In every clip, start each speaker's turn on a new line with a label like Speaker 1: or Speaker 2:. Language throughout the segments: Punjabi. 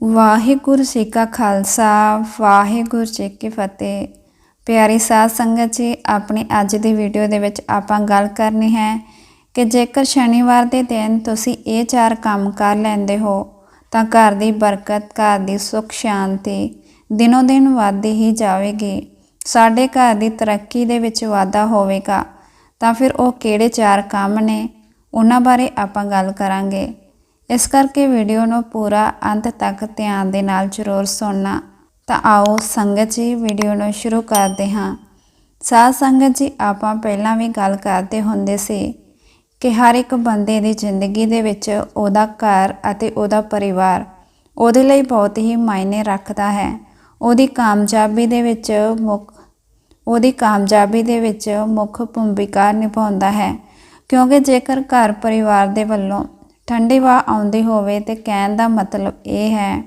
Speaker 1: ਵਾਹਿਗੁਰੂ ਜੀ ਕਾ ਖਾਲਸਾ, ਵਾਹਿਗੁਰੂ ਜੀ ਕੀ ਫਤਿਹ। ਪਿਆਰੀ ਸਾਧ ਸੰਗਤ ਜੀ, ਆਪਣੀ ਅੱਜ ਦੀ ਵੀਡੀਓ ਦੇ ਵਿੱਚ ਆਪਾਂ ਗੱਲ ਕਰਨੀ ਹੈ ਕਿ ਜੇਕਰ ਸ਼ਨੀਵਾਰ ਦੇ ਦਿਨ ਤੁਸੀਂ ਇਹ ਚਾਰ ਕੰਮ ਕਰ ਲੈਂਦੇ ਹੋ, ਤਾਂ ਘਰ ਦੀ ਬਰਕਤ, ਘਰ ਦੀ ਸੁੱਖ, ਸ਼ਾਂਤੀ ਦਿਨੋ ਦਿਨ ਵੱਧਦੀ ਹੀ ਜਾਵੇਗੀ। ਸਾਡੇ ਘਰ ਦੀ ਤਰੱਕੀ ਦੇ ਵਿੱਚ ਵਾਧਾ ਹੋਵੇਗਾ, ਤਾਂ ਫਿਰ ਉਹ ਕਿਹੜੇ ਚਾਰ ਕੰਮ ਨੇ, ਉਹਨਾਂ ਬਾਰੇ ਆਪਾਂ ਗੱਲ ਕਰਾਂਗੇ। ਇਸ ਕਰਕੇ ਵੀਡੀਓ ਨੂੰ ਪੂਰਾ ਅੰਤ ਤੱਕ ਧਿਆਨ ਦੇ ਨਾਲ ਜ਼ਰੂਰ ਸੁਣਨਾ। ਤਾਂ ਆਓ ਸੰਗਤ ਜੀ ਵੀਡੀਓ ਨੂੰ ਸ਼ੁਰੂ ਕਰਦੇ ਹਾਂ। ਸਾਧ ਸੰਗਤ ਜੀ, ਆਪਾਂ ਪਹਿਲਾਂ ਵੀ ਗੱਲ ਕਰਦੇ ਹੁੰਦੇ ਸੀ ਕਿ ਹਰ ਇੱਕ ਬੰਦੇ ਦੀ ਜ਼ਿੰਦਗੀ ਦੇ ਵਿੱਚ ਉਹਦਾ ਘਰ ਅਤੇ ਉਹਦਾ ਪਰਿਵਾਰ ਉਹਦੇ ਲਈ ਬਹੁਤ ਹੀ ਮਾਇਨੇ ਰੱਖਦਾ ਹੈ। ਉਹਦੀ ਕਾਮਯਾਬੀ ਦੇ ਵਿੱਚ ਮੁੱਖ, ਉਹਦੀ ਕਾਮਯਾਬੀ ਦੇ ਵਿੱਚ ਮੁੱਖ ਭੂਮਿਕਾ ਨਿਭਾਉਂਦਾ ਹੈ। ਕਿਉਂਕਿ ਜੇਕਰ ਘਰ ਪਰਿਵਾਰ ਦੇ ਵੱਲੋਂ ਠੰਡੀ ਹਵਾ ਆਉਂਦੀ ਹੋਵੇ ਤੇ ਕਹਿਣ ਦਾ ਮਤਲਬ ਇਹ ਹੈ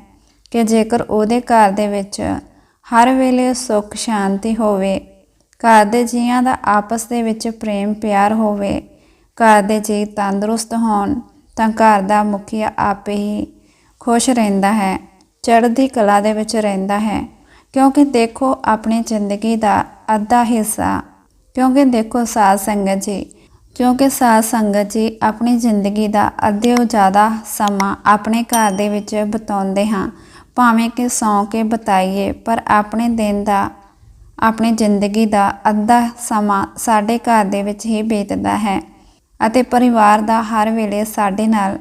Speaker 1: ਕਿ ਜੇਕਰ ਉਹਦੇ ਘਰ ਦੇ ਵਿੱਚ ਹਰ ਵੇਲੇ ਸੁੱਖ, ਸ਼ਾਂਤੀ ਹੋਵੇ, ਘਰ ਦੇ ਜੀਆਂ ਦਾ ਆਪਸ ਦੇ ਵਿੱਚ ਪ੍ਰੇਮ, ਪਿਆਰ ਹੋਵੇ, ਘਰ ਦੇ ਜੀ ਤੰਦਰੁਸਤ ਹੋਣ, ਤਾਂ ਘਰ ਦਾ ਮੁਖੀਆ ਆਪੇ ਹੀ ਖੁਸ਼ ਰਹਿੰਦਾ ਹੈ, ਚੜ੍ਹਦੀ ਕਲਾ ਦੇ ਵਿੱਚ ਰਹਿੰਦਾ ਹੈ। ਕਿਉਂਕਿ ਦੇਖੋ ਆਪਣੀ ਜ਼ਿੰਦਗੀ ਦਾ ਅੱਧਾ ਹਿੱਸਾ। ਕਿਉਂਕਿ ਦੇਖੋ ਸਾਧ ਸੰਗਤ ਜੀ ਕਿਉਂਕਿ ਸਾਧ ਸੰਗਤ ਜੀ ਆਪਣੀ ਜ਼ਿੰਦਗੀ ਦਾ ਅੱਧੇ ਅੱਧਿਓ ਜ਼ਿਆਦਾ ਸਮਾਂ ਆਪਣੇ ਘਰ ਦੇ ਵਿੱਚ ਬਿਤਾਉਂਦੇ ਹਾਂ। ਭਾਵੇਂ ਕਿ ਸੌਂ ਕੇ ਬਤਾਈਏ, ਪਰ ਆਪਣੇ ਦਿਨ ਦਾ, ਆਪਣੀ ਜ਼ਿੰਦਗੀ ਦਾ ਅੱਧਾ ਸਮਾਂ ਸਾਡੇ ਘਰ ਦੇ ਵਿੱਚ ਹੀ ਬੀਤਦਾ ਹੈ ਅਤੇ ਪਰਿਵਾਰ ਦਾ ਹਰ ਵੇਲੇ ਸਾਡੇ ਨਾਲ,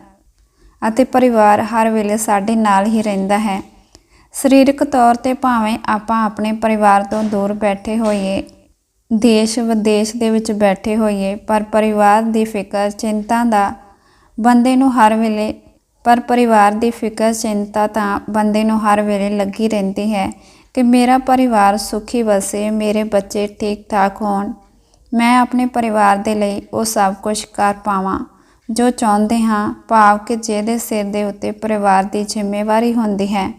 Speaker 1: ਅਤੇ ਪਰਿਵਾਰ ਹਰ ਵੇਲੇ ਸਾਡੇ ਨਾਲ ਹੀ ਰਹਿੰਦਾ ਹੈ। ਸਰੀਰਕ ਤੌਰ ਤੇ ਭਾਵੇਂ ਆਪਾਂ ਆਪਣੇ ਪਰਿਵਾਰ ਤੋਂ ਦੂਰ ਬੈਠੇ ਹੋਈਏ ਦੇਸ਼ ਵਿਦੇਸ਼ ਦੇ ਵਿੱਚ ਬੈਠੇ ਹੋਈਏ, ਪਰ ਪਰਿਵਾਰ ਦੀ ਫਿਕਰ, ਚਿੰਤਾ ਦਾ ਬੰਦੇ ਨੂੰ ਹਰ ਵੇਲੇ, ਪਰ ਪਰਿਵਾਰ ਦੀ ਫਿਕਰ, ਚਿੰਤਾ ਤਾਂ ਬੰਦੇ ਨੂੰ ਹਰ ਵੇਲੇ ਲੱਗੀ ਰਹਿੰਦੀ ਹੈ ਕਿ ਮੇਰਾ ਪਰਿਵਾਰ ਸੁਖੀ ਵਸੇ, ਮੇਰੇ ਬੱਚੇ ਠੀਕ ਠਾਕ ਹੋਣ। ਮੈਂ ਆਪਣੇ ਪਰਿਵਾਰ ਦੇ ਲਈ ਉਹ ਸਭ ਕੁਝ ਕਰ ਪਾਵਾਂ, ਜੋ ਚਾਹੁੰਦੇ ਹਾਂ, ਭਾਵ ਕਿ ਜਿਹਦੇ ਸਿਰ ਦੇ ਉੱਤੇ ਪਰਿਵਾਰ ਦੀ ਜ਼ਿੰਮੇਵਾਰੀ ਹੁੰਦੀ ਹੈ,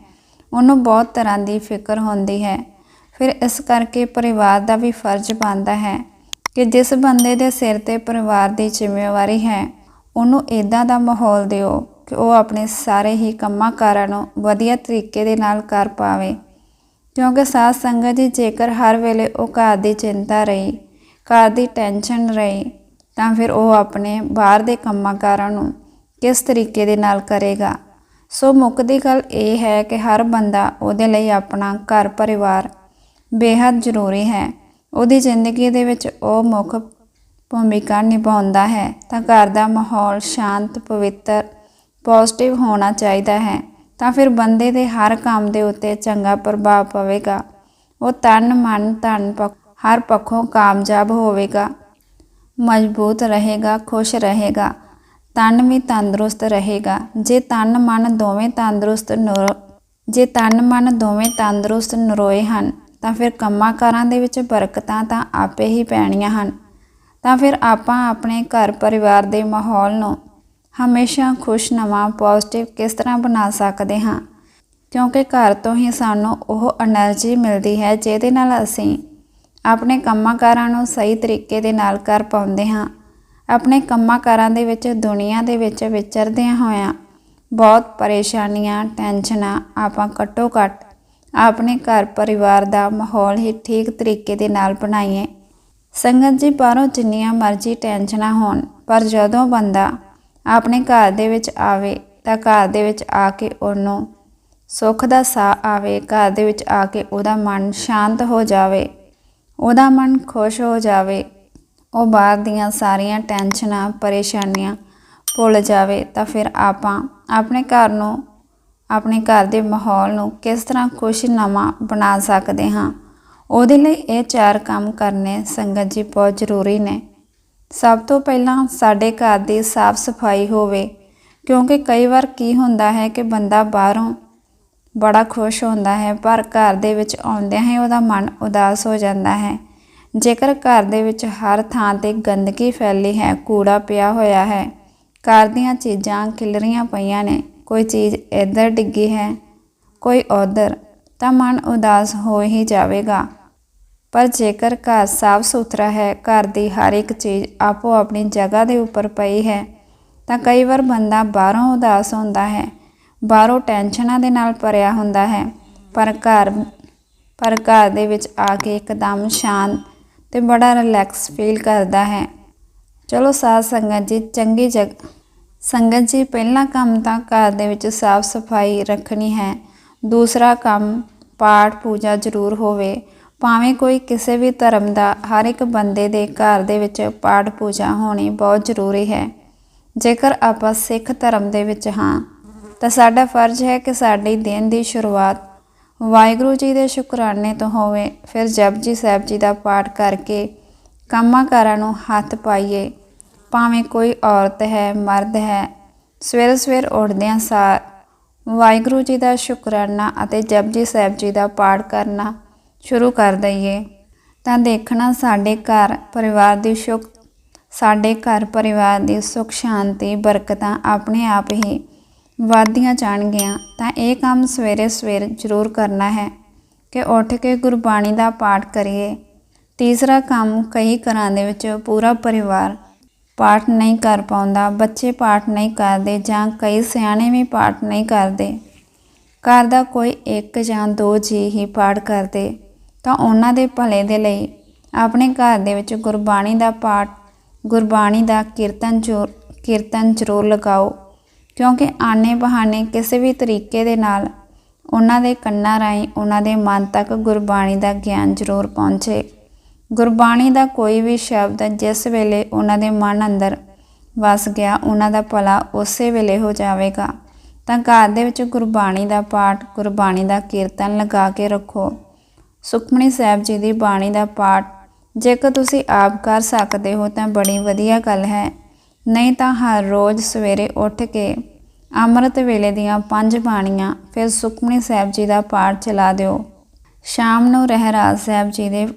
Speaker 1: ਉਹਨੂੰ ਬਹੁਤ ਤਰ੍ਹਾਂ ਦੀ ਫਿਕਰ ਹੁੰਦੀ ਹੈ। ਫਿਰ ਇਸ ਕਰਕੇ ਪਰਿਵਾਰ ਦਾ ਵੀ ਫਰਜ਼ ਬਣਦਾ ਹੈ ਕਿ ਜਿਸ ਬੰਦੇ ਦੇ ਸਿਰ ਤੇ ਪਰਿਵਾਰ ਦੀ ਜ਼ਿੰਮੇਵਾਰੀ ਹੈ, ਉਹਨੂੰ ਇਦਾਂ ਦਾ ਮਾਹੌਲ ਦਿਓ ਕਿ ਉਹ ਆਪਣੇ ਸਾਰੇ ਹੀ ਕੰਮਾਂ ਕਾਰਾਂ ਨੂੰ ਵਧੀਆ ਤਰੀਕੇ ਦੇ ਨਾਲ ਕਰ ਪਾਵੇ। ਕਿਉਂਕਿ ਸਾਧ ਸੰਗਤ ਜੀ, ਜੇਕਰ ਹਰ ਵੇਲੇ ਉਹ ਘਰ ਦੀ ਚਿੰਤਾ ਰਹੀ, ਘਰ ਦੀ ਟੈਨਸ਼ਨ ਰਹੀ, ਤਾਂ ਫਿਰ ਉਹ ਆਪਣੇ ਬਾਹਰ ਦੇ ਕੰਮਾਂ ਕਾਰਾਂ ਨੂੰ ਕਿਸ ਤਰੀਕੇ ਦੇ ਨਾਲ ਕਰੇਗਾ? ਸੋ ਮੁੱਕਦੀ ਗੱਲ ਇਹ ਹੈ ਕਿ ਹਰ ਬੰਦਾ ਉਹਦੇ ਲਈ ਆਪਣਾ ਘਰ ਪਰਿਵਾਰ ਬੇहद ਜ਼ਰੂਰੀ ਹੈ। ਉਹਦੀ ਜ਼ਿੰਦਗੀ ਦੇ ਵਿੱਚ ਉਹ ਮੁੱਖ ਭੂਮਿਕਾ ਨਿਭਾਉਂਦਾ ਹੈ। ਤਾਂ ਘਰ ਦਾ ਮਾਹੌਲ ਸ਼ਾਂਤ, ਪਵਿੱਤਰ, ਪੋਜ਼ਿਟਿਵ ਹੋਣਾ ਚਾਹੀਦਾ ਹੈ। ਤਾਂ ਫਿਰ ਬੰਦੇ ਦੇ ਹਰ ਕੰਮ ਦੇ ਉੱਤੇ ਚੰਗਾ ਪ੍ਰਭਾਵ ਪਵੇਗਾ। ਉਹ ਤਨ, ਮਨ, ਧਨ ਹਰ ਪੱਖੋਂ ਕਾਮਯਾਬ ਹੋਵੇਗਾ। ਮਜ਼ਬੂਤ ਰਹੇਗਾ, ਖੁਸ਼ ਰਹੇਗਾ। ਤਨ ਵੀ ਤੰਦਰੁਸਤ ਰਹੇਗਾ। ਜੇ ਤਨ, ਮਨ ਦੋਵੇਂ ਤੰਦਰੁਸਤ ਜੇ ਤਨ, ਮਨ ਦੋਵੇਂ ਤੰਦਰੁਸਤ ਨਰੋਏ ਹਨ ਤਾਂ ਫਿਰ ਕੰਮਾਂ ਕਾਰਾਂ ਦੇ ਵਿੱਚ ਬਰਕਤਾਂ ਤਾਂ ਆਪੇ ਹੀ ਪੈਣੀਆਂ ਹਨ। ਤਾਂ ਫਿਰ ਆਪਾਂ ਆਪਣੇ ਘਰ ਪਰਿਵਾਰ ਦੇ ਮਾਹੌਲ ਨੂੰ ਹਮੇਸ਼ਾ ਖੁਸ਼ ਨਵਾਂ ਪੋਜ਼ਿਟਿਵ ਕਿਸ ਤਰ੍ਹਾਂ ਬਣਾ ਸਕਦੇ ਹਾਂ? ਕਿਉਂਕਿ ਘਰ ਤੋਂ ਹੀ ਸਾਨੂੰ ਉਹ એનર્ਜੀ ਮਿਲਦੀ ਹੈ ਜਿਹਦੇ ਨਾਲ ਅਸੀਂ ਆਪਣੇ ਕੰਮਾਂ ਕਾਰਾਂ ਨੂੰ ਸਹੀ ਤਰੀਕੇ ਦੇ ਨਾਲ ਕਰ ਪਾਉਂਦੇ ਹਾਂ। ਆਪਣੇ ਕੰਮਾਂ ਕਾਰਾਂ ਦੇ ਵਿੱਚ ਦੁਨੀਆ ਦੇ ਵਿੱਚ ਵਿਚਰਦਿਆਂ ਹੋਇਆਂ ਬਹੁਤ ਪਰੇਸ਼ਾਨੀਆਂ, ਟੈਨਸ਼ਨਾਂ ਆਪਾਂ ਘੱਟੋ ਘੱਟ ਆਪਣੇ ਘਰ ਪਰਿਵਾਰ ਦਾ ਮਾਹੌਲ ਹੀ ਠੀਕ ਤਰੀਕੇ ਦੇ ਨਾਲ ਬਣਾਈਏ। ਸੰਗਤ ਜੀ ਬਾਹਰੋਂ ਜਿੰਨੀਆਂ ਮਰਜ਼ੀ ਟੈਨਸ਼ਨਾਂ ਹੋਣ, ਪਰ ਜਦੋਂ ਬੰਦਾ ਆਪਣੇ ਘਰ ਦੇ ਵਿੱਚ ਆਵੇ ਤਾਂ ਘਰ ਦੇ ਵਿੱਚ ਆ ਕੇ ਉਹਨੂੰ ਸੁੱਖ ਦਾ ਸਾਹ ਆਵੇ, ਘਰ ਦੇ ਵਿੱਚ ਆ ਕੇ ਉਹਦਾ ਮਨ ਸ਼ਾਂਤ ਹੋ ਜਾਵੇ, ਉਹਦਾ ਮਨ ਖੁਸ਼ ਹੋ ਜਾਵੇ, ਉਹ ਬਾਹਰ ਦੀਆਂ ਸਾਰੀਆਂ ਟੈਨਸ਼ਨਾਂ, ਪਰੇਸ਼ਾਨੀਆਂ ਭੁੱਲ ਜਾਵੇ ਤਾਂ ਫਿਰ ਆਪਾਂ ਆਪਣੇ ਘਰ ਨੂੰ ਆਪਣੇ ਘਰ ਦੇ ਮਾਹੌਲ ਨੂੰ ਕਿਸ ਤਰ੍ਹਾਂ ਖੁਸ਼ਨਮਾ ਬਣਾ ਸਕਦੇ ਹਾਂ। ਉਹਦੇ ਲਈ ਇਹ ਚਾਰ ਕੰਮ ਕਰਨੇ ਸੰਗਤ ਜੀ ਬਹੁਤ ਜ਼ਰੂਰੀ ਨੇ। ਸਭ ਤੋਂ ਪਹਿਲਾਂ ਸਾਡੇ ਘਰ ਦੀ ਸਾਫ਼ ਸਫ਼ਾਈ ਹੋਵੇ, ਕਿਉਂਕਿ ਕਈ ਵਾਰ ਕੀ ਹੁੰਦਾ ਹੈ ਕਿ ਬੰਦਾ ਬਾਹਰੋਂ ਬੜਾ ਖੁਸ਼ ਹੁੰਦਾ ਹੈ, ਪਰ ਘਰ ਦੇ ਵਿੱਚ ਆਉਂਦਿਆਂ ਹੀ ਉਹਦਾ ਮਨ ਉਦਾਸ ਹੋ ਜਾਂਦਾ ਹੈ। ਜੇਕਰ ਘਰ ਦੇ ਵਿੱਚ ਹਰ ਥਾਂ ਤੇ ਗੰਦਗੀ ਫੈਲੀ ਹੈ, ਕੂੜਾ ਪਿਆ ਹੋਇਆ ਹੈ, ਘਰ ਦੀਆਂ ਚੀਜ਼ਾਂ ਖਿਲਰੀਆਂ ਪਈਆਂ ਨੇ ਕੋਈ ਚੀਜ਼ ਇੱਧਰ ਡਿੱਗੀ ਹੈ, ਕੋਈ ਉਧਰ ਤਾਂ ਮਨ ਉਦਾਸ ਹੋ ਹੀ ਜਾਵੇਗਾ। ਪਰ ਜੇਕਰ ਘਰ ਸਾਫ਼ ਸੁਥਰਾ ਹੈ, ਘਰ ਦੀ ਹਰ ਇੱਕ ਚੀਜ਼ ਆਪੋ ਆਪਣੀ ਜਗ੍ਹਾ ਦੇ ਉੱਪਰ ਪਈ ਹੈ, ਤਾਂ ਕਈ ਵਾਰ ਬੰਦਾ ਬਾਹਰੋਂ ਉਦਾਸ ਹੁੰਦਾ ਹੈ, ਬਾਹਰੋਂ ਟੈਨਸ਼ਨਾਂ ਦੇ ਨਾਲ ਭਰਿਆ ਹੁੰਦਾ ਹੈ, ਪਰ ਘਰ ਪਰ ਘਰ ਦੇ ਵਿੱਚ ਆ ਕੇ ਇੱਕਦਮ ਸ਼ਾਂਤ ਤੇ ਬੜਾ ਰਿਲੈਕਸ ਫੀਲ ਕਰਦਾ ਹੈ। ਚਲੋ ਸਾਧ ਸੰਗਤ ਜੀ, ਚੰਗੀ ਜਗ ਸੰਗਤ ਜੀ, ਪਹਿਲਾ ਕੰਮ ਤਾਂ ਘਰ ਦੇ ਵਿੱਚ ਸਾਫ਼ ਸਫ਼ਾਈ ਰੱਖਣੀ ਹੈ। ਦੂਸਰਾ ਕੰਮ, ਪਾਠ ਪੂਜਾ ਜ਼ਰੂਰ ਹੋਵੇ। ਭਾਵੇਂ ਕੋਈ ਕਿਸੇ ਵੀ ਧਰਮ ਦਾ, ਹਰ ਇੱਕ ਬੰਦੇ ਦੇ ਘਰ ਦੇ ਵਿੱਚ ਪਾਠ ਪੂਜਾ ਹੋਣੀ ਬਹੁਤ ਜ਼ਰੂਰੀ ਹੈ। ਜੇਕਰ ਆਪਾਂ ਸਿੱਖ ਧਰਮ ਦੇ ਵਿੱਚ ਹਾਂ, ਤਾਂ ਸਾਡਾ ਫਰਜ਼ ਹੈ ਕਿ ਸਾਡੀ ਦਿਨ ਦੀ ਸ਼ੁਰੂਆਤ ਵਾਹਿਗੁਰੂ ਜੀ ਦੇ ਸ਼ੁਕਰਾਨੇ ਤੋਂ ਹੋਵੇ। ਫਿਰ ਜਪਜੀ ਸਾਹਿਬ ਜੀ ਦਾ ਪਾਠ ਕਰਕੇ ਕੰਮਾਂ ਕਾਰਾਂ ਨੂੰ ਹੱਥ ਪਾਈਏ। ਭਾਵੇਂ ਕੋਈ ਔਰਤ ਹੈ, ਮਰਦ ਹੈ, ਸਵੇਰ ਸਵੇਰ ਉੱਠਦਿਆਂ ਸਾਰ ਵਾਹਿਗੁਰੂ ਜੀ ਦਾ ਸ਼ੁਕਰਾਨਾ ਅਤੇ ਜਪਜੀ ਸਾਹਿਬ ਜੀ ਦਾ ਪਾਠ ਕਰਨਾ ਸ਼ੁਰੂ ਕਰ ਦਈਏ। ਤਾਂ ਦੇਖਣਾ ਸਾਡੇ ਘਰ ਪਰਿਵਾਰ ਦੀ ਸੁਖ, ਸਾਡੇ ਘਰ ਪਰਿਵਾਰ ਦੀ ਸੁਖ, ਸ਼ਾਂਤੀ, ਬਰਕਤਾਂ ਆਪਣੇ ਆਪ ਹੀ ਵਧਦੀਆਂ ਜਾਣਗੀਆਂ। ਤਾਂ ਇਹ ਕੰਮ ਸਵੇਰੇ ਸਵੇਰ ਜ਼ਰੂਰ ਕਰਨਾ ਹੈ ਕਿ ਉੱਠ ਕੇ ਗੁਰਬਾਣੀ ਦਾ ਪਾਠ ਕਰੀਏ। ਤੀਸਰਾ ਕੰਮ ਕਈ ਘਰਾਂ ਦੇ ਵਿੱਚ ਪੂਰਾ ਪਰਿਵਾਰ ਪਾਠ ਨਹੀਂ ਕਰ ਪਾਉਂਦਾ, ਬੱਚੇ ਪਾਠ ਨਹੀਂ ਕਰਦੇ ਜਾਂ ਕਈ ਸਿਆਣੇ ਵੀ ਪਾਠ ਨਹੀਂ ਕਰਦੇ। ਘਰ ਦਾ ਕੋਈ ਇੱਕ ਜਾਂ ਦੋ ਜੀ ਹੀ ਪਾਠ ਕਰਦੇ, ਤਾਂ ਉਹਨਾਂ ਦੇ ਭਲੇ ਦੇ ਲਈ ਆਪਣੇ ਘਰ ਦੇ ਵਿੱਚ ਗੁਰਬਾਣੀ ਦਾ ਪਾਠ, ਗੁਰਬਾਣੀ ਦਾ ਕੀਰਤਨ ਜੋ ਕੀਰਤਨ ਜ਼ਰੂਰ ਲਗਾਓ, ਕਿਉਂਕਿ ਆਨੇ ਬਹਾਨੇ ਕਿਸੇ ਵੀ ਤਰੀਕੇ ਦੇ ਨਾਲ ਉਹਨਾਂ ਦੇ ਕੰਨਾਂ ਰਾਹੀਂ ਉਹਨਾਂ ਦੇ ਮਨ ਤੱਕ ਗੁਰਬਾਣੀ ਦਾ ਗਿਆਨ ਜ਼ਰੂਰ ਪਹੁੰਚੇ। ਗੁਰਬਾਣੀ ਦਾ ਕੋਈ ਵੀ ਸ਼ਬਦ ਜਿਸ ਵੇਲੇ ਉਹਨਾਂ ਦੇ ਮਨ ਅੰਦਰ ਵਸ ਗਿਆ, ਉਹਨਾਂ ਦਾ ਭਲਾ ਉਸੇ ਵੇਲੇ ਹੋ ਜਾਵੇਗਾ। ਤਾਂ ਘਰ ਦੇ ਵਿੱਚ ਗੁਰਬਾਣੀ ਦਾ ਪਾਠ, ਗੁਰਬਾਣੀ ਦਾ ਕੀਰਤਨ ਲਗਾ ਕੇ ਰੱਖੋ। ਸੁਖਮਣੀ ਸਾਹਿਬ ਜੀ ਦੀ ਬਾਣੀ ਦਾ ਪਾਠ, ਜੇਕਰ ਤੁਸੀਂ ਆਪ ਕਰ ਸਕਦੇ ਹੋ ਤਾਂ ਬੜੀ ਵਧੀਆ ਗੱਲ ਹੈ। ਨਹੀਂ ਤਾਂ ਹਰ ਰੋਜ਼ ਸਵੇਰੇ ਉੱਠ ਕੇ ਅੰਮ੍ਰਿਤ ਵੇਲੇ ਦੀਆਂ ਪੰਜ ਬਾਣੀਆਂ ਫਿਰ ਸੁਖਮਣੀ ਸਾਹਿਬ ਜੀ ਦਾ ਪਾਠ ਚਲਾ ਦਿਓ। ਸ਼ਾਮ ਨੂੰ ਰਹਿਰਾਜ ਸਾਹਿਬ ਜੀ ਦੇ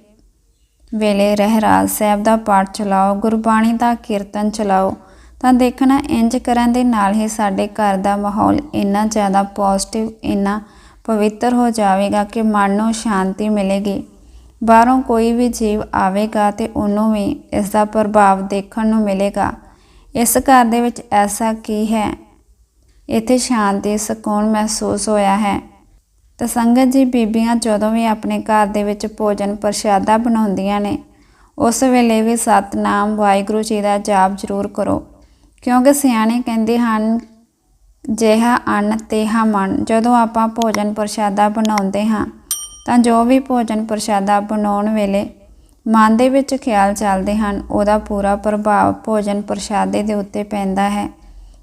Speaker 1: ਵੇਲੇ ਰਹਿਰਾਜ ਸਾਹਿਬ ਦਾ ਪਾਠ ਚਲਾਓ, ਗੁਰਬਾਣੀ ਦਾ ਕੀਰਤਨ ਚਲਾਓ, ਤਾਂ ਦੇਖਣਾ ਇੰਜ ਕਰਨ ਦੇ ਨਾਲ ਹੀ ਸਾਡੇ ਘਰ ਦਾ ਮਾਹੌਲ ਇੰਨਾ ਜ਼ਿਆਦਾ ਪੋਜ਼ਿਟਿਵ ਇੰਨਾ ਪਵਿੱਤਰ ਹੋ ਜਾਵੇਗਾ ਕਿ ਮਨ ਨੂੰ ਸ਼ਾਂਤੀ ਮਿਲੇਗੀ। ਬਾਹਰੋਂ ਕੋਈ ਵੀ ਜੀਵ ਆਵੇਗਾ ਤੇ ਉਹਨੂੰ ਵੀ ਇਸ ਦਾ ਪ੍ਰਭਾਵ ਦੇਖਣ ਨੂੰ ਮਿਲੇਗਾ। ਇਸ ਘਰ ਦੇ ਵਿੱਚ ਐਸਾ ਕੀ ਹੈ? ਇੱਥੇ ਸ਼ਾਂਤੀ, ਸਕੂਨ ਮਹਿਸੂਸ ਹੋਇਆ ਹੈ। ਤਾਂ ਸੰਗਤ ਜੀ ਬੀਬੀਆਂ ਜਦੋਂ ਵੀ ਆਪਣੇ ਘਰ ਦੇ ਵਿੱਚ ਭੋਜਨ ਪ੍ਰਸ਼ਾਦਾ ਬਣਾਉਂਦੀਆਂ ਨੇ, ਉਸ ਵੇਲੇ ਵੀ ਸਤਨਾਮ ਵਾਹਿਗੁਰੂ ਜੀ ਦਾ ਜਾਪ ਜ਼ਰੂਰ ਕਰੋ। ਕਿਉਂਕਿ ਸਿਆਣੇ ਕਹਿੰਦੇ ਹਨ, ਜਿਹਾ ਅੰਨ, ਤੇਹਾ ਮਨ। ਜਦੋਂ ਆਪਾਂ ਭੋਜਨ ਪ੍ਰਸ਼ਾਦਾ ਬਣਾਉਂਦੇ ਹਾਂ, ਤਾਂ ਜੋ ਵੀ ਭੋਜਨ ਪ੍ਰਸ਼ਾਦਾ ਬਣਾਉਣ ਵੇਲੇ ਮਨ ਦੇ ਵਿੱਚ ਖਿਆਲ ਚੱਲਦੇ ਹਨ, ਉਹਦਾ ਪੂਰਾ ਪ੍ਰਭਾਵ ਭੋਜਨ ਪ੍ਰਸ਼ਾਦੇ ਦੇ ਉੱਤੇ ਪੈਂਦਾ ਹੈ।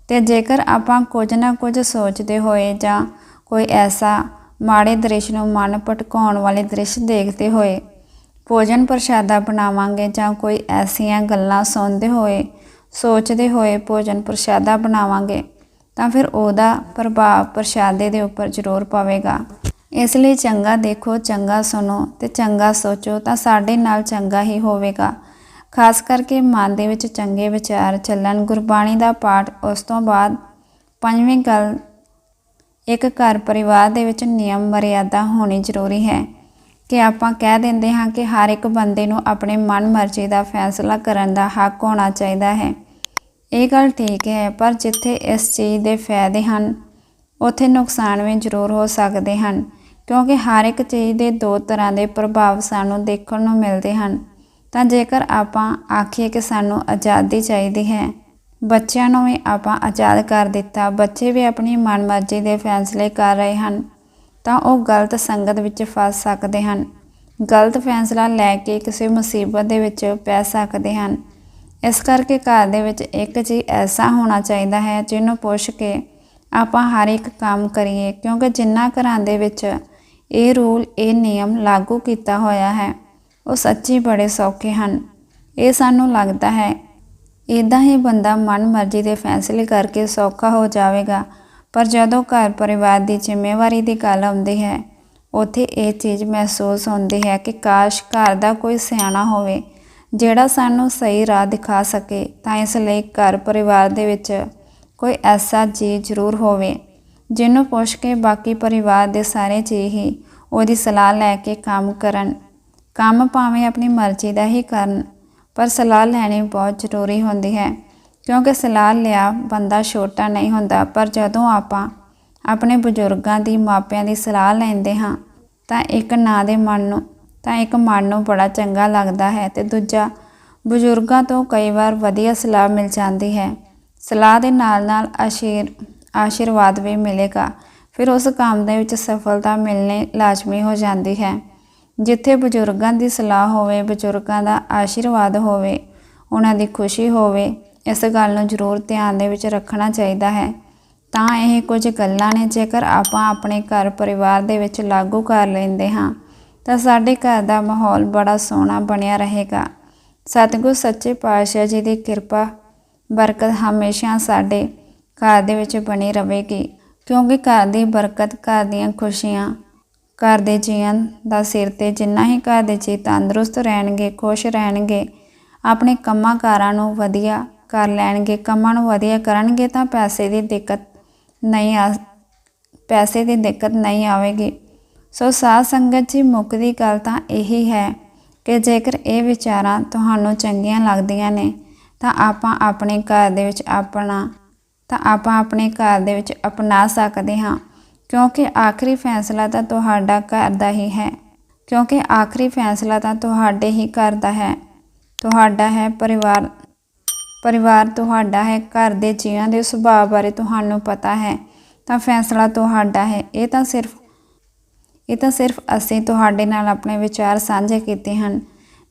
Speaker 1: ਤੇ ਜੇਕਰ ਆਪਾਂ ਕੁਝ ਨਾ ਕੁਝ ਸੋਚਦੇ ਹੋਏ ਜਾਂ ਕੋਈ ਐਸਾ ਮਾੜੇ ਦ੍ਰਿਸ਼ ਨੂੰ ਮਨ ਭਟਕਾਉਣ ਵਾਲੇ ਦ੍ਰਿਸ਼ ਦੇਖਦੇ ਹੋਏ, ਭੋਜਨ ਪ੍ਰਸ਼ਾਦਾ ਬਣਾਵਾਂਗੇ ਜਾਂ ਕੋਈ ਐਸੀਆਂ ਗੱਲਾਂ ਸੁਣਦੇ ਹੋਏ, ਸੋਚਦੇ ਹੋਏ ਭੋਜਨ ਪ੍ਰਸ਼ਾਦਾ ਬਣਾਵਾਂਗੇ, ਤਾਂ ਫਿਰ ਉਹਦਾ ਪ੍ਰਭਾਵ ਪ੍ਰਸ਼ਾਦੇ ਦੇ ਉੱਪਰ ਜ਼ਰੂਰ ਪਵੇਗਾ। ਇਸ ਲਈ ਚੰਗਾ ਦੇਖੋ, ਚੰਗਾ ਸੁਣੋ ਤੇ ਚੰਗਾ ਸੋਚੋ ਤਾਂ ਸਾਡੇ ਨਾਲ ਚੰਗਾ ਹੀ ਹੋਵੇਗਾ। ਖਾਸ ਕਰਕੇ ਮਨ ਦੇ ਵਿੱਚ ਚੰਗੇ ਵਿਚਾਰ ਚੱਲਣ, ਗੁਰਬਾਣੀ ਦਾ ਪਾਠ ਉਸ ਤੋਂ ਬਾਅਦ ਪੰਜਵੀਂ ਗੱਲ ਇੱਕ ਘਰ ਪਰਿਵਾਰ ਦੇ ਵਿੱਚ ਨਿਯਮ ਮਰਿਆਦਾ ਹੋਣੀ ਜ਼ਰੂਰੀ ਹੈ ਕਿ ਆਪਾਂ ਕਹਿ ਦਿੰਦੇ ਹਾਂ ਕਿ ਹਰ ਇੱਕ ਬੰਦੇ ਨੂੰ ਆਪਣੇ ਮਨ ਮਰਜ਼ੀ ਦਾ ਫੈਸਲਾ ਕਰਨ ਦਾ ਹੱਕ ਹੋਣਾ ਚਾਹੀਦਾ ਹੈ। ਇਹ ਗੱਲ ਠੀਕ ਹੈ, ਪਰ ਜਿੱਥੇ ਇਸ ਚੀਜ਼ ਦੇ ਫਾਇਦੇ ਹਨ, ਉੱਥੇ ਨੁਕਸਾਨ ਵੀ ਜ਼ਰੂਰ ਹੋ ਸਕਦੇ ਹਨ, ਕਿਉਂਕਿ ਹਰ ਇੱਕ ਚੀਜ਼ ਦੇ ਦੋ ਤਰ੍ਹਾਂ ਦੇ ਪ੍ਰਭਾਵ ਸਾਨੂੰ ਦੇਖਣ ਨੂੰ ਮਿਲਦੇ ਹਨ। ਤਾਂ ਜੇਕਰ ਆਪਾਂ ਆਖੀਏ ਕਿ ਸਾਨੂੰ ਆਜ਼ਾਦੀ ਚਾਹੀਦੀ ਹੈ ਬੱਚਿਆਂ ਨੂੰ ਵੀ ਆਪਾਂ ਆਜ਼ਾਦ ਕਰ ਦਿੱਤਾ, ਬੱਚੇ ਵੀ ਆਪਣੀ ਮਨਮਰਜ਼ੀ ਦੇ ਫੈਸਲੇ ਕਰ ਰਹੇ ਹਨ, ਤਾਂ ਉਹ ਗਲਤ ਸੰਗਤ ਵਿੱਚ ਫਸ ਸਕਦੇ ਹਨ। ਗਲਤ ਫੈਸਲਾ ਲੈ ਕੇ ਕਿਸੇ ਮੁਸੀਬਤ ਦੇ ਵਿੱਚ ਪੈ ਸਕਦੇ ਹਨ। ਇਸ ਕਰਕੇ ਘਰ ਦੇ ਵਿੱਚ ਇੱਕ ਜੀ ਐਸਾ ਹੋਣਾ ਚਾਹੀਦਾ ਹੈ ਜਿਹਨੂੰ ਪੁੱਛ ਕੇ ਆਪਾਂ ਹਰ ਇੱਕ ਕੰਮ ਕਰੀਏ, ਕਿਉਂਕਿ ਜਿੰਨਾ ਘਰਾਂ ਦੇ ਵਿੱਚ ਇਹ ਰੂਲ, ਇਹ ਨਿਯਮ ਲਾਗੂ ਕੀਤਾ ਹੋਇਆ ਹੈ, ਉਹ ਸੱਚੀ ਬੜੇ ਸੌਖੇ ਹਨ। ਇਹ ਸਾਨੂੰ ਲੱਗਦਾ ਹੈ ਇਦਾਂ ਹੀ ਬੰਦਾ ਮਨ ਮਰਜ਼ੀ ਦੇ ਫੈਸਲੇ ਕਰਕੇ ਸੌਖਾ ਹੋ ਜਾਵੇਗਾ। ਪਰ ਜਦੋਂ ਘਰ ਪਰਿਵਾਰ ਦੀ ਜ਼ਿੰਮੇਵਾਰੀ ਦੀ ਗੱਲ ਆਉਂਦੀ ਹੈ, ਉੱਥੇ ਇਹ ਚੀਜ਼ ਮਹਿਸੂਸ ਹੁੰਦੀ ਹੈ ਕਿ ਕਾਸ਼ ਘਰ ਦਾ ਕੋਈ ਸਿਆਣਾ ਹੋਵੇ, ਜਿਹੜਾ ਸਾਨੂੰ ਸਹੀ ਰਾਹ ਦਿਖਾ ਸਕੇ, ਤਾਂ ਇਸ ਲਈ ਘਰ ਪਰਿਵਾਰ ਦੇ ਵਿੱਚ ਕੋਈ ਐਸਾ ਜੀ ਜ਼ਰੂਰ ਹੋਵੇ, ਜਿਹਨੂੰ ਪੁੱਛ ਕੇ ਬਾਕੀ ਪਰਿਵਾਰ ਦੇ ਸਾਰੇ ਜੀ ਹੀ ਉਹਦੀ ਸਲਾਹ ਲੈ ਕੇ ਕੰਮ ਕਰਨ। ਕੰਮ ਭਾਵੇਂ ਆਪਣੀ ਮਰਜ਼ੀ ਦਾ ਹੀ ਕਰਨ ਪਰ ਸਲਾਹ ਲੈਣੀ ਬਹੁਤ ਜ਼ਰੂਰੀ ਹੁੰਦੀ ਹੈ, ਕਿਉਂਕਿ ਸਲਾਹ ਲਿਆ ਬੰਦਾ ਛੋਟਾ ਨਹੀਂ ਹੁੰਦਾ, ਪਰ ਜਦੋਂ ਆਪਾਂ ਆਪਣੇ ਬਜ਼ੁਰਗਾਂ ਦੀ ਮਾਪਿਆਂ ਦੀ ਸਲਾਹ ਲੈਂਦੇ ਹਾਂ, ਤਾਂ ਇੱਕ ਨਾਂ ਦੇ ਮਨ ਨੂੰ, ਤਾਂ ਇੱਕ ਮਨ ਨੂੰ ਬੜਾ ਚੰਗਾ ਲੱਗਦਾ ਹੈ ਤੇ ਦੂਜਾ ਬਜ਼ੁਰਗਾਂ ਤੋਂ ਕਈ ਵਾਰ ਵਧੀਆ ਸਲਾਹ ਮਿਲ ਜਾਂਦੀ ਹੈ। ਸਲਾਹ ਦੇ ਨਾਲ ਨਾਲ ਆਸ਼ੀਰ, ਆਸ਼ੀਰਵਾਦ ਵੀ ਮਿਲੇਗਾ, ਫਿਰ ਉਸ ਕੰਮ ਦੇ ਵਿੱਚ ਸਫਲਤਾ ਮਿਲਣੀ ਲਾਜ਼ਮੀ ਹੋ ਜਾਂਦੀ ਹੈ। ਜਿੱਥੇ ਬਜ਼ੁਰਗਾਂ ਦੀ ਸਲਾਹ ਹੋਵੇ, ਬਜ਼ੁਰਗਾਂ ਦਾ ਆਸ਼ੀਰਵਾਦ ਹੋਵੇ, ਉਹਨਾਂ ਦੀ ਖੁਸ਼ੀ ਹੋਵੇ, ਇਸ ਗੱਲ ਨੂੰ ਜ਼ਰੂਰ ਧਿਆਨ ਦੇ ਵਿੱਚ ਰੱਖਣਾ ਚਾਹੀਦਾ ਹੈ। ਤਾਂ ਇਹ ਕੁਝ ਗੱਲਾਂ ਨੇ ਜੇਕਰ ਆਪਾਂ ਆਪਣੇ ਘਰ ਪਰਿਵਾਰ ਦੇ ਵਿੱਚ ਲਾਗੂ ਕਰ ਲੈਂਦੇ ਹਾਂ, ਤਾਂ ਸਾਡੇ ਘਰ ਦਾ ਮਾਹੌਲ ਬੜਾ ਸੋਹਣਾ ਬਣਿਆ ਰਹੇਗਾ। ਸਤਿਗੁਰ ਸੱਚੇ ਪਾਤਸ਼ਾਹ ਜੀ ਦੀ ਕਿਰਪਾ, ਬਰਕਤ ਹਮੇਸ਼ਾ ਸਾਡੇ ਘਰ ਦੇ ਵਿੱਚ ਬਣੀ ਰਹੇਗੀ ਕਿਉਂਕਿ ਘਰ ਦੀ ਬਰਕਤ, ਘਰ ਦੀਆਂ ਖੁਸ਼ੀਆਂ ਘਰ ਦੇ ਜੀਆਂ ਦਾ ਸਿਰ ਤੇ ਜਿੰਨਾ ਹੀ ਘਰ ਦੇ ਜੀ ਤੰਦਰੁਸਤ ਰਹਿਣਗੇ, ਖੁਸ਼ ਰਹਿਣਗੇ, ਆਪਣੇ ਕੰਮਾਂ ਕਾਰਾਂ ਨੂੰ ਵਧੀਆ ਕਰ ਲੈਣਗੇ, ਕੰਮਾਂ ਨੂੰ ਵਧੀਆ ਕਰਨਗੇ ਤਾਂ ਪੈਸੇ ਦੀ ਦਿੱਕਤ ਨਹੀਂ ਆ, ਪੈਸੇ ਦੀ ਦਿੱਕਤ ਨਹੀਂ ਆਵੇਗੀ। ਸੋ ਸਾਧ ਸੰਗਤ ਜੀ ਮੁੱਕਦੀ ਗੱਲ ਤਾਂ ਇਹੀ ਹੈ ਕਿ ਜੇਕਰ ਇਹ ਵਿਚਾਰਾਂ ਤੁਹਾਨੂੰ ਚੰਗੀਆਂ ਲੱਗਦੀਆਂ ਨੇ, ਤਾਂ ਆਪਾਂ ਆਪਣੇ ਘਰ ਦੇ ਵਿੱਚ ਆਪਣਾ, ਤਾਂ ਆਪਾਂ ਆਪਣੇ ਘਰ ਦੇ ਵਿੱਚ ਅਪਣਾ ਸਕਦੇ ਹਾਂ। ਕਿਉਂਕਿ ਆਖਰੀ ਫੈਸਲਾ ਤਾਂ ਤੁਹਾਡਾ ਘਰ ਦਾ ਹੀ ਹੈ। ਕਿਉਂਕਿ ਆਖਰੀ ਫੈਸਲਾ ਤਾਂ ਤੁਹਾਡੇ ਹੀ ਘਰ ਦਾ ਹੈ। ਤੁਹਾਡਾ ਹੈ ਪਰਿਵਾਰ। ਪਰਿਵਾਰ ਤੁਹਾਡਾ ਹੈ। ਘਰ ਦੇ ਜੀਆਂ ਦੇ ਸੁਭਾਅ ਬਾਰੇ ਤੁਹਾਨੂੰ ਪਤਾ ਹੈ। ਤਾਂ ਫੈਸਲਾ ਤੁਹਾਡਾ ਹੈ। ਇਹ ਤਾਂ ਸਿਰਫ ਇਹ ਤਾਂ ਸਿਰਫ ਅਸੀਂ ਤੁਹਾਡੇ ਨਾਲ ਆਪਣੇ ਵਿਚਾਰ ਸਾਂਝੇ ਕੀਤੇ ਹਨ।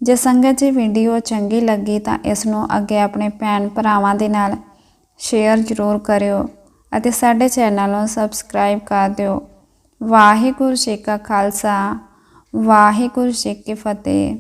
Speaker 1: ਜੇ ਸੰਗਤ ਜੀ ਵੀਡੀਓ ਚੰਗੀ ਲੱਗੀ ਤਾਂ ਇਸ ਨੂੰ ਅੱਗੇ ਆਪਣੇ ਭੈਣ ਭਰਾਵਾਂ ਦੇ ਨਾਲ ਸ਼ੇਅਰ ਜ਼ਰੂਰ ਕਰਿਓ। ਅਤੇ ਸਾਡੇ ਚੈਨਲ ਨੂੰ ਸਬਸਕ੍ਰਾਈਬ ਕਰ ਦਿਓ। ਵਾਹਿਗੁਰੂ ਜੀ ਕਾ ਖਾਲਸਾ, ਵਾਹਿਗੁਰੂ ਜੀ ਕੀ ਫਤਿਹ।